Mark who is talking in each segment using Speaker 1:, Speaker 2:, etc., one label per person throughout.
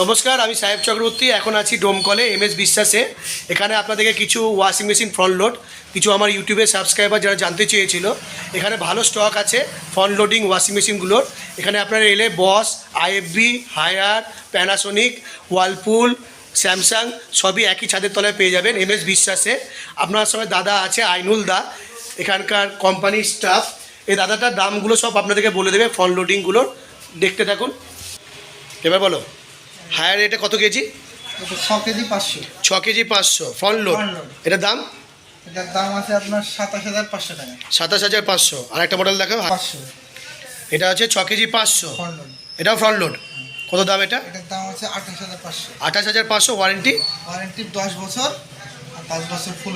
Speaker 1: নমস্কার, আমি সাহেব চক্রবর্তী, এখন আছি ডোমকলে এম এস বিশ্বাসে। এখানে আপনাদেরকে কিছু ওয়াশিং মেশিন ফ্রন্ট লোড কিছু আমার ইউটিউবে সাবস্ক্রাইবার যারা জানতে চেয়েছিল, এখানে ভালো স্টক আছে ফ্রন্ট লোডিং ওয়াশিং মেশিনগুলোর এখানে আপনারা এলে Bosch IFB Haier Panasonic Whirlpool Samsung সবই একই ছাদের তলায় পেয়ে যাবেন এম এস বিশ্বাসে। আপনার সঙ্গে দাদা আছে আইনুল দা, এখানকার কোম্পানির স্টাফ এই দাদাটার দামগুলো সব আপনাদেরকে বলে দেবে ফ্রন্ট লোডিংগুলোর দেখতে থাকুন। এবার বলো। হায়ার রেটে কত কেজি?
Speaker 2: ছ কেজি পাঁচশো।
Speaker 1: ছ কেজি পাঁচশো ফ্রন্ট লোড এটার দাম?
Speaker 2: এটার দাম আছে আপনার সাতাশ হাজার পাঁচশো টাকা।
Speaker 1: সাতাশ হাজার পাঁচশো। আর একটা মডেল দেখো
Speaker 2: পাঁচশো।
Speaker 1: এটা হচ্ছে ছ কেজি পাঁচশো। এটাও ফ্রন্ট লোড কত দাম এটা?
Speaker 2: এটার দাম আছে আঠাশ হাজার পাঁচশো।
Speaker 1: আঠাশ হাজার পাঁচশো ওয়ারেন্টি
Speaker 2: ওয়ারেন্টি দশ বছর আর পাঁচ বছর ফুল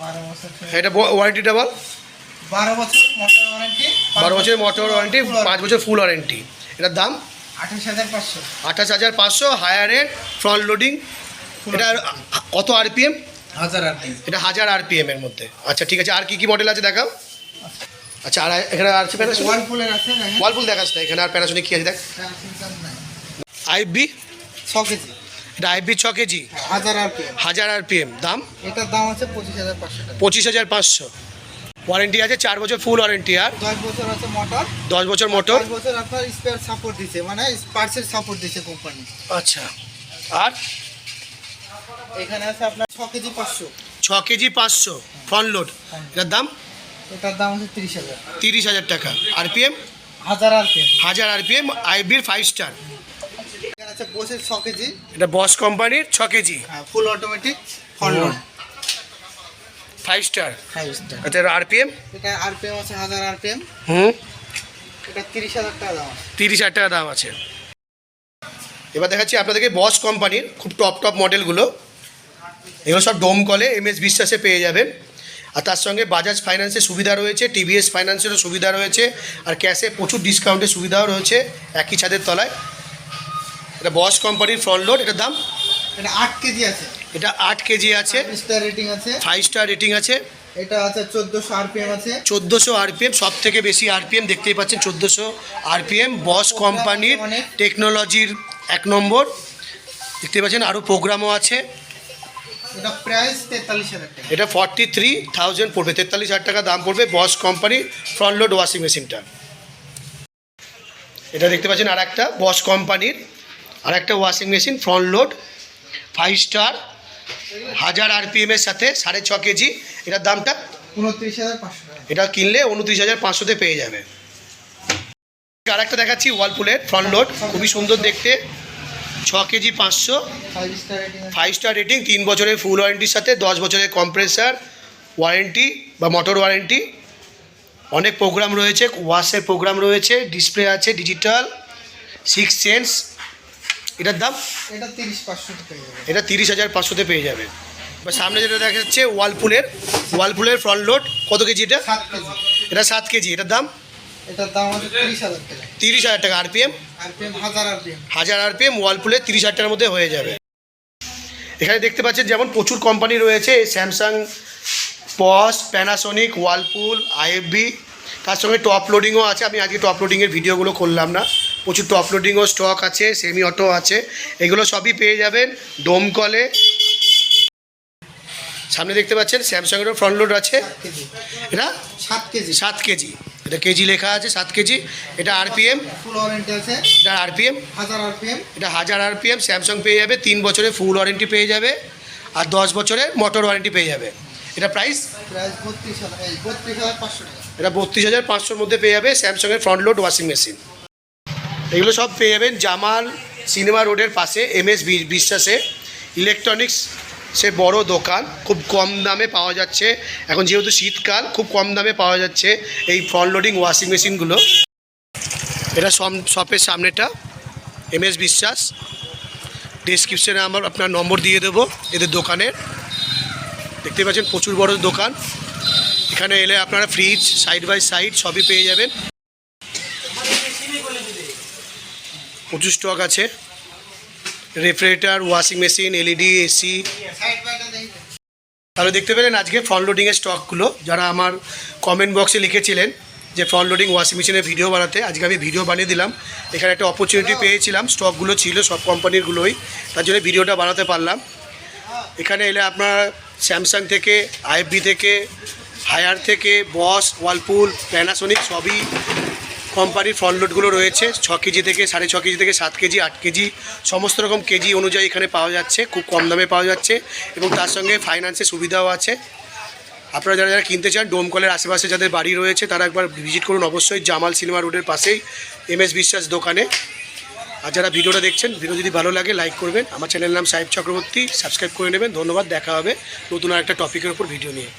Speaker 2: বারো বছর
Speaker 1: এটা ওয়ারেন্টিটা বল।
Speaker 2: বারো বছর মোটর ওয়ারেন্টি
Speaker 1: বারো বছরের মোটর ওয়ারেন্টি পাঁচ বছর ফুল ওয়ারেন্টি এটার দাম?
Speaker 2: আঠাশ হাজার পাঁচশো।
Speaker 1: হায়ারের ফ্রন্ট লোডিং এটা কত আরপিএম
Speaker 2: হাজার আর তিন
Speaker 1: এটা হাজার আরপিএম এর মধ্যে। আচ্ছা ঠিক আছে আর কি কি মডেল আছে দেখাও? আচ্ছা। আর এখানে আর
Speaker 2: ওয়ালপুলের আছে
Speaker 1: ওয়ালপুল দেখাস না এখানে আর প্যানাসোনিক কি আছে দেখ। আইবি
Speaker 2: ছ কেজি।
Speaker 1: এটা আইবি ছ কেজি।
Speaker 2: হাজার আর কি
Speaker 1: হাজার আরপিএম দাম?
Speaker 2: এটার দাম আছে পঁচিশ হাজার পাঁচশো
Speaker 1: পঁচিশ হাজার পাঁচশো। ওয়ারেন্টি আছে চার বছর ফুল ওয়ারেন্টি আর?
Speaker 2: দশ বছর আছে মোটর
Speaker 1: দশ বছর মোটর
Speaker 2: দশ বছর আপনার স্পেয়ার সাপোর্ট দিছে মানে পার্সেল সাপোর্ট দিছে কোম্পানি
Speaker 1: আচ্ছা। আর?
Speaker 2: এখানে আছে আপনার ছ কেজি পাঁচশো।
Speaker 1: ছ কেজি পাঁচশো ফ্রন্ট লোড এটার দাম?
Speaker 2: এটার দাম হচ্ছে তিরিশ হাজার।
Speaker 1: তিরিশ হাজার টাকা। আরপিএম
Speaker 2: হাজার আর কি
Speaker 1: হাজার আর পি আরপিএম আইবির ফাইভ স্টার
Speaker 2: এখানে আছে বসে ছ কেজি।
Speaker 1: এটা বস কোম্পানির ছ কেজি।
Speaker 2: হ্যাঁ full automatic front load
Speaker 1: five star
Speaker 2: five star
Speaker 1: আচ্ছা আরপিএম
Speaker 2: এটা আরপিএম আছে হাজার আরপিএম
Speaker 1: হুম?
Speaker 2: এটা তিরিশ হাজার টাকা দাম আছে।
Speaker 1: তিরিশ হাজার টাকা দাম আছে। এবার দেখাচ্ছি আপনাদেরকে বস কোম্পানির খুব টপ টপ মডেলগুলো এগুলো সব ডোম কলে এম এস বিশ্বাসে পেয়ে যাবেন। আর তার সঙ্গে বাজাজ ফাইন্যান্সের সুবিধা রয়েছে টিভিএস ফাইন্যান্সেরও সুবিধা রয়েছে আর ক্যাশে প্রচুর ডিসকাউন্টের সুবিধাও রয়েছে একই ছাদের তলায়। এটা বস কোম্পানির ফ্রন্ট লোড এটার দাম
Speaker 2: এটা আট কেজি আছে।
Speaker 1: এটা আট কেজি আছে।
Speaker 2: স্টার রেটিং আছে।
Speaker 1: ফাইভ স্টার রেটিং আছে।
Speaker 2: এটা আছে চোদ্দোশো আরপিএম আছে।
Speaker 1: চোদ্দোশো আরপিএম সব থেকে বেশি আরপিএম দেখতেই পাচ্ছেন চোদ্দোশো আরপিএম বস কোম্পানির টেকনোলজির এক নম্বর। দেখতে পাচ্ছেন আরও প্রোগ্রামও আছে।
Speaker 2: এটা প্রাইস তেতাল্লিশ হাজার টাকা।
Speaker 1: এটা ফর্টি থ্রি থাউজেন্ড পড়বে তেতাল্লিশ হাজার টাকা দাম পড়বে বস কোম্পানির ফ্রন্ট লোড ওয়াশিং মেশিনটা এটা দেখতে পাচ্ছেন আর একটা বস কোম্পানির আর একটা washing machine front load five star হাজার আরপিএমের সাথে সাড়ে ছ কেজি। এটার দামটা
Speaker 2: উনত্রিশ হাজার পাঁচশো
Speaker 1: এটা কিনলে উনত্রিশ হাজার পাঁচশোতে পেয়ে যাবে। আর একটা দেখাচ্ছি ওয়ালপুলের ফ্রন্ট লোড খুবই সুন্দর দেখতে। ছ কেজি পাঁচশো।
Speaker 2: Five star rating
Speaker 1: five star rating তিন বছরের ফুল ওয়ারেন্টির সাথে দশ বছরের কম্প্রেসার ওয়ারেন্টি বা মোটর ওয়ারেন্টি অনেক প্রোগ্রাম রয়েছে ওয়াশের প্রোগ্রাম রয়েছে ডিসপ্লে আছে ডিজিটাল সিক্স সেন্স এটার দাম?
Speaker 2: এটা তিরিশ পাঁচশো পেয়ে যাবে।
Speaker 1: এটা তিরিশ হাজার পাঁচশোতে পেয়ে যাবে। বা সামনে যেটা দেখা যাচ্ছে ওয়ালপুলের ওয়ালপুলের ফ্রন্ট লোড কত কেজি এটা?
Speaker 2: সাত কেজি।
Speaker 1: এটা সাত কেজি এটার দাম?
Speaker 2: এটার দাম আছে তিরিশ হাজার টাকা।
Speaker 1: তিরিশ হাজার টাকা আরপিএম?
Speaker 2: আরপিএম হাজার আরপিএম।
Speaker 1: হাজার আরপিএম ওয়ালপুলে তিরিশ হাজার টাকার মধ্যে হয়ে যাবে। এখানে দেখতে পাচ্ছেন যেমন প্রচুর কোম্পানি রয়েছে Samsung Bosch Panasonic Whirlpool IFB তার সঙ্গে টপ লোডিংও আছে। আমি আজকে টপ লোডিংয়ের ভিডিওগুলো করলাম না। প্রচুর টপ লোডিংও স্টক আছে সেমি অটো আছে। এগুলো সবই পেয়ে যাবেন ডোমকলে সামনে দেখতে পাচ্ছেন স্যামসাংয়েরও ফ্রন্ট লোড আছে। এটা?
Speaker 2: সাত কেজি।
Speaker 1: সাত কেজি। এটা কেজি লেখা আছে সাত কেজি। এটা আরপিএম
Speaker 2: ফুল ওয়ারেন্টি আছে।
Speaker 1: এটা আরপিএম
Speaker 2: হাজার আরপিএম
Speaker 1: এটা হাজার আরপিএম স্যামসাং পেয়ে যাবে তিন বছরের ফুল ওয়ারেন্টি পেয়ে যাবে আর দশ বছরের মোটর ওয়ারেন্টি পেয়ে যাবে। এটা প্রাইস
Speaker 2: প্রাইস বত্রিশ হাজার বত্রিশ হাজার পাঁচশো টাকা।
Speaker 1: এটা বত্রিশ হাজার পাঁচশোর মধ্যে পেয়ে যাবে স্যামসাংয়ের ফ্রন্ট লোড ওয়াশিং মেশিন এগুলো সব পেয়ে যাবেন জামাল সিনেমা রোডের পাশে এম এস বিশ্বাসে। ইলেকট্রনিক্স সে বড় দোকান, খুব কম দামে পাওয়া যাচ্ছে। এখন যেহেতু শীতকাল, খুব কম দামে পাওয়া যাচ্ছে এই ফ্রন্ট লোডিং ওয়াশিং মেশিনগুলো এটা শপের সামনেটা এম এস বিশ্বাস। ডিসক্রিপশানে আমার আপনার নম্বর দিয়ে দেবো, এদের দোকানের। দেখতে পাচ্ছেন প্রচুর বড় দোকান। এখানে এলে আপনারা ফ্রিজ সাইড বাই সাইড সবই পেয়ে যাবেন। প্রচুর স্টক আছে। Refrigerator washing machine LED AC তাহলে দেখতে পেলেন আজকে ফ্রন্ট লোডিংয়ের স্টকগুলো যারা আমার কমেন্ট বক্সে লিখেছিলেন যে ফ্রন্ট লোডিং ওয়াশিং মেশিনের ভিডিও বানাতে, আজকে আমি ভিডিও বানিয়ে দিলাম। এখানে একটা অপরচুনিটি পেয়েছিলাম। স্টকগুলো ছিল সব কোম্পানিরগুলোই তার জন্য ভিডিওটা বানাতে পারলাম। এখানে এলে আপনার স্যামসাং থেকে আইএফবি থেকে হায়ার থেকে বস, ওয়ালপুল প্যানাসোনিক সবই কোম্পানির ফ্রন্ট লোডগুলো রয়েছে। ছ কেজি থেকে সাড়ে ছ কেজি থেকে সাত কেজি, আট কেজি, সমস্ত রকম কেজি অনুযায়ী এখানে পাওয়া যাচ্ছে, খুব কম দামে পাওয়া যাচ্ছে এবং তার সঙ্গে ফাইন্যান্সের সুবিধাও আছে। আপনারা যারা যারা কিনতে চান ডোমকলের আশেপাশে যাদের বাড়ি রয়েছে, তারা একবার ভিজিট করুন অবশ্যই জামাল সিনেমা রোডের পাশেই এম এস বিশ্বাস দোকানে। আর যারা ভিডিওটা দেখছেন, ভিডিও যদি ভালো লাগে লাইক করবেন। আমার চ্যানেলের নাম সাহেব চক্রবর্তী সাবস্ক্রাইব করে নেবেন। ধন্যবাদ, দেখা হবে নতুন আর একটা টপিকের উপর ভিডিও নিয়ে।